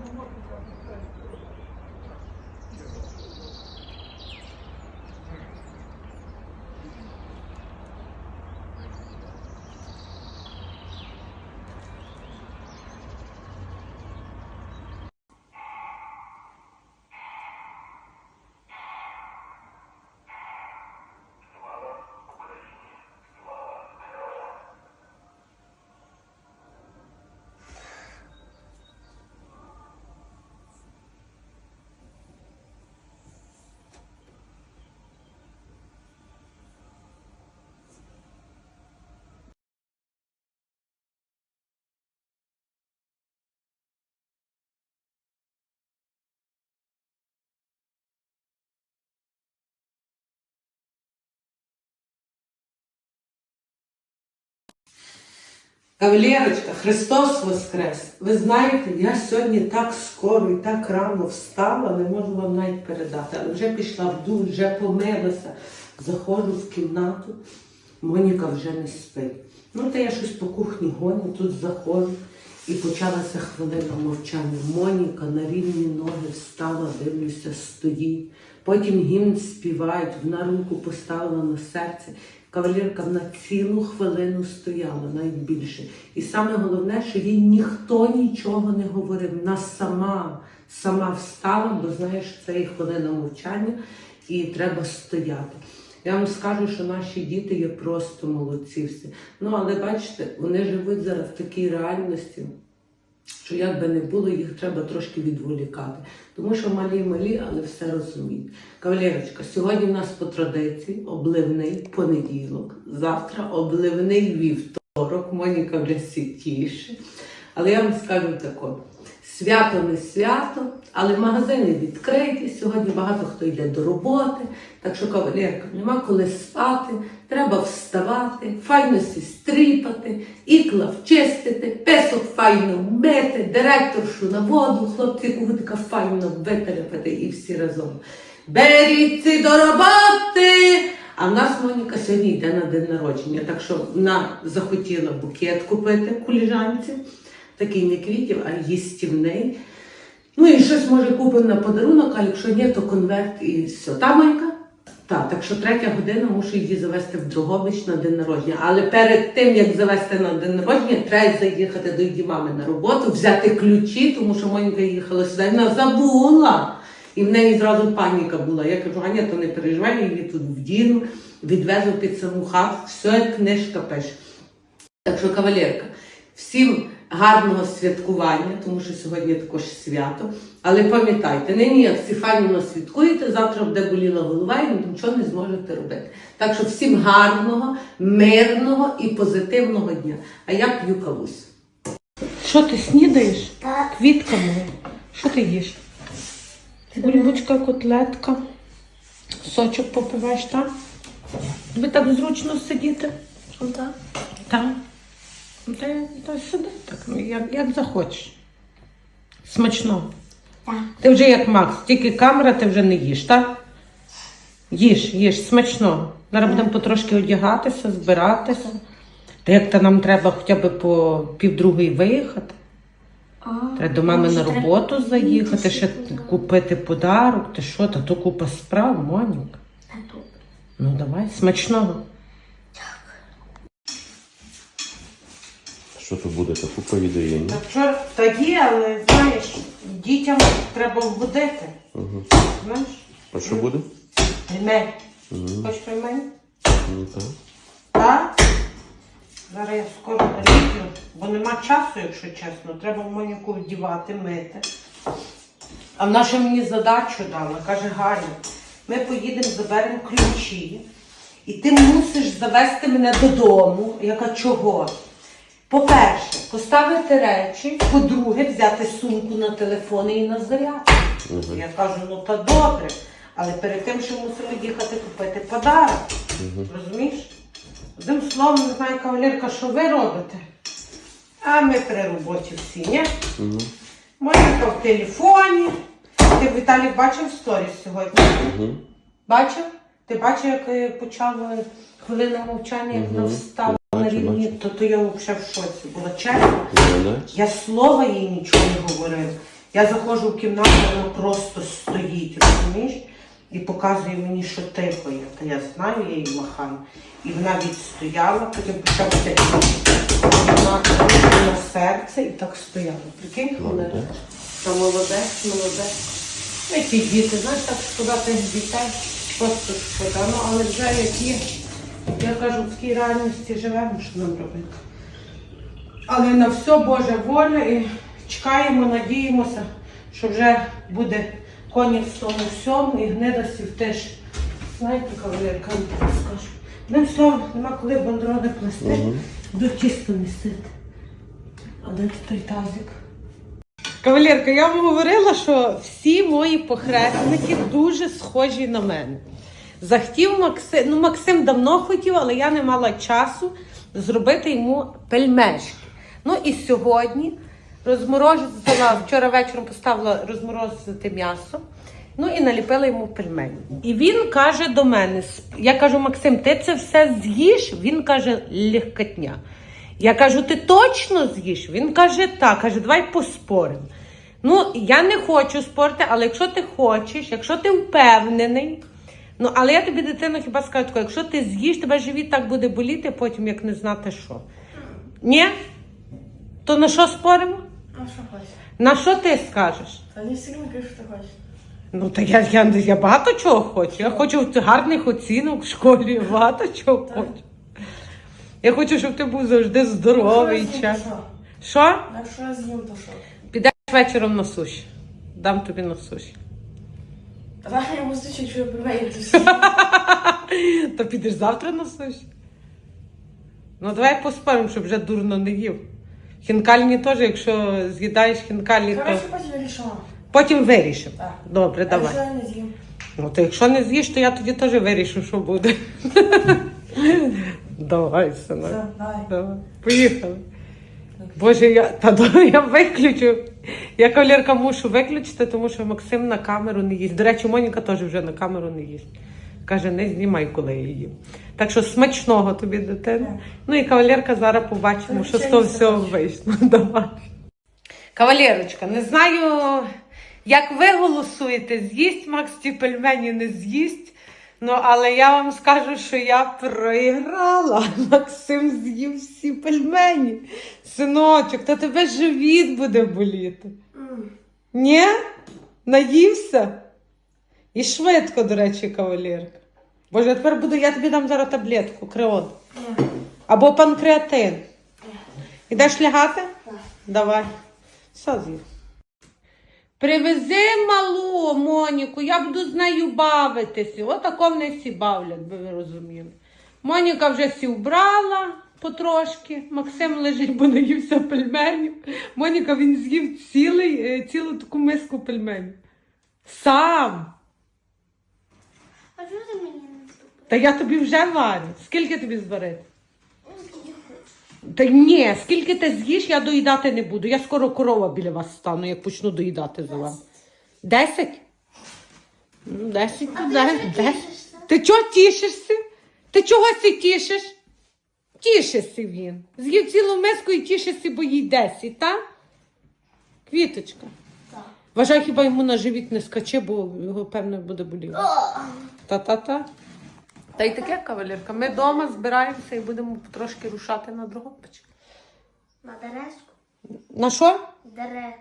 よろしくお願いします。Кавалерочка, Христос Воскрес! Ви знаєте, я сьогодні так скоро і так рано встала, не можу вам навіть передати, але вже пішла в душ, вже помилася. Заходжу в кімнату, Моніка вже не спить. Ну, та я щось по кухні гоню, тут заходжу. І почалася хвилина мовчання. Моніка на рівні ноги встала, дивлюся, стоїть. Потім гімн співають, вона руку поставила на серце. Кавалерка на цілу хвилину стояла, навіть більше. І саме головне, що їй ніхто нічого не говорив. Вона сама, сама встала, бо знаєш, це і хвилина мовчання, і треба стояти. Я вам скажу, що наші діти є просто молодці всі. Ну, але бачите, вони живуть зараз в такій реальності, що як би не було, їх треба трошки відволікати. Тому що малі малі, але все розуміють. Кавалерочка, сьогодні в нас по традиції обливний понеділок, завтра обливний вівторок, Моніка вже всі тіше. Але я вам скажу тако. Свято не свято, але магазини відкриті. Сьогодні багато хто йде до роботи. Так що, кавалерка, нема коли спати, треба вставати, файно сі стріпати, ікла вчистити, файно вмити, директоршу на воду, хлопці кугутика файно витерпати і всі разом. Беріться до роботи! А в нас Моніка сьогодні йде на день народження, так що вона захотіла букет купити куліжанці такий не квітів, а їстівний. Ну і щось може купимо на подарунок, а якщо ні, то конверт і все. Та Монька? Так, так що третя година мушу її завести в Дрогобич на день народження. Але перед тим, як завести на день народження, треба заїхати до її мами на роботу, взяти ключі, тому що Монька їхала сюди, вона забула. І в неї зразу паніка була. Я кажу, Аня, то не переживай, я її тут вдіну, відвезу під саму хату, все книжка пише. Так що, кавалерка, всім гарного святкування, тому що сьогодні також свято. Але пам'ятайте, нині як Стефанівна святкуєте, завтра буде боліла голова і ви нічого не зможете робити. Так що всім гарного, мирного і позитивного дня. А я п'ю кавусь. Що ти снідаєш? Так. Квітка моя. Що ти їш? Бульбочка, котлетка. Сочок попиваєш, так? Тобі так зручно сидіти? Так. Так. Та, та сиди так, ну, як, як захочеш. Смачно. Так. Ти вже як Макс, тільки камера, ти вже не їш, так? Їж, їж, смачно. Зараз будемо потрошки одягатися, збиратися. Та як то нам треба хоча б по півдругої виїхати. А, Треба до мами на роботу заїхати, ще купити подарок. Ти що, та то купа справ, Монік. Ну давай, смачного. Що то буде? Та купа відео Та що, та є, але знаєш, дітям треба вбудити. Угу. Знаєш? А що буде? Ремень. Угу. Хочеш ремень? Ну, так. Так? Зараз я скоро наліплю, бо нема часу, якщо чесно. Треба Моніку вдівати, мити. А вона ще мені задачу дала, каже Галя, ми поїдемо, заберемо ключі, і ти мусиш завести мене додому. Я кажу, чого? По-перше, поставити речі, по-друге, взяти сумку на телефон і на зарядку. Мгм. Я кажу, ну та добре. Але перед тим, що мусимо їхати купити подарок. Розумієш? Одним словом, не знаю, кавалерка, що ви робите. А ми при роботі всі, ні? Угу. Моніка в телефоні. Ти Віталік бачив сторіс сьогодні? Угу. Бачив? Ти бачив, як е, почала хвилина мовчання, як вона Мгм. встала на Бачу, рівні, бачу. то, то я взагалі в шоці була чесно. Я слова їй нічого не говорила. Я заходжу в кімнату, вона просто стоїть, розумієш? І показує мені, що тихо є. Та я знаю, я її махаю. І вона відстояла, потім почався вона на серце і так стояла. Прикинь? Молодець. Та молодець, молодець. Ну, ті діти, знаєш, так шкода тих дітей, просто шкода. Ну, але вже як є, я кажу, в такій реальності живемо, що нам робити. Але на все Божа воля і чекаємо, надіємося, що вже буде конець тому всьому і гнидасів теж. Знаєте, кавалерка, я скажу. Одним словом, нема коли бандрони плести, Мгм. до тісто містити. А де той тазик? Кавалерка, я вам говорила, що всі мої похресники дуже схожі на мене. Захотів Максим, ну Максим давно хотів, але я не мала часу зробити йому пельмешки. Ну і сьогодні розморозила, вчора вечором поставила розморозити м'ясо. Ну і наліпила йому пельмені. І він каже до мене: я кажу, Максим, ти це все з'їш? Він каже, легкотня. Я кажу, ти точно з'їш? Він каже, так. Каже, давай поспоримо. Ну, я не хочу спорити, але якщо ти хочеш, якщо ти впевнений, ну але я тобі, дитино, хіба скажу таке, якщо ти з'їш, тебе живіт так буде боліти, потім як не знати що. Ні? То на що споримо? А що хочеш? На що ти скажеш? Та не сильно кажу, що ти хочеш. Ну, та я, я, я багато чого хочу. Я хочу гарних оцінок в школі, я багато чого Так. хочу. Я хочу, щоб ти був завжди здоровий. Якщо я з'їм, то Що? що? Якщо я з'їм, то що? Підеш вечором на суші. Дам тобі на суші. Та так я можу якщо я прибаю, то всі. То підеш завтра на суші? Ну давай поспоримо, щоб вже дурно не їв. Хінкальні теж, якщо з'їдаєш хінкалі, то Коротше, потім вирішимо. потім вирішимо. Так. Добре, А давай. якщо я не з'їм? Ну, то якщо не з'їш, то я тоді теж вирішу, що буде. Давай, синок. Все, давай. Давай. Поїхали. Боже, я, та, я виключу. Я кавалерка мушу виключити, тому що Максим на камеру не їсть. До речі, Моніка теж вже на камеру не їсть. Каже, не знімай, коли я їм. Так що смачного тобі, дитина. Ну і кавалерка зараз побачимо, що з того всього вийшло. Давай. Кавалерочка, не знаю, як ви голосуєте, з'їсть Макс ті пельмені, не з'їсть. Ну, але я вам скажу, що я програла. Максим з'їв всі пельмені. Синочок, та тебе живіт буде боліти. М. Ні? Наївся? І швидко, до речі, кавалерка. Боже, тепер буду, я тобі дам зараз таблетку, креон. Ні. Або панкреатин. Ідеш лягати? Так. Давай. Все з'їв. Привези малу Моніку, я буду з нею бавитися. Отако вони всі бавлять, би ви розуміли. Моніка вже всі вбрала потрошки. Максим лежить, бо наївся пельменів. Моніка він з'їв цілий, е, цілу таку миску пельменів. Сам. А чого ти мені не? Та я тобі вже варю. Скільки тобі зварити? Та ні, скільки ти з'їш, я доїдати не буду. Я скоро корова біля вас стану, як почну доїдати за вами. Десять? Ну, Десять, то десять. Ти чого тішишся? Ти чогось ти тішиш? Тішишся він. З'їв цілу миску і тішишся, бо їй десять, так? Квіточка. Так. Вважай, хіба йому на живіт не скаче, бо його певно буде боліти. Та-та-та. Та й таке, кавалерка. Ми вдома збираємося і будемо трошки рушати на Дрогобич. На Дереску. На що? Дере.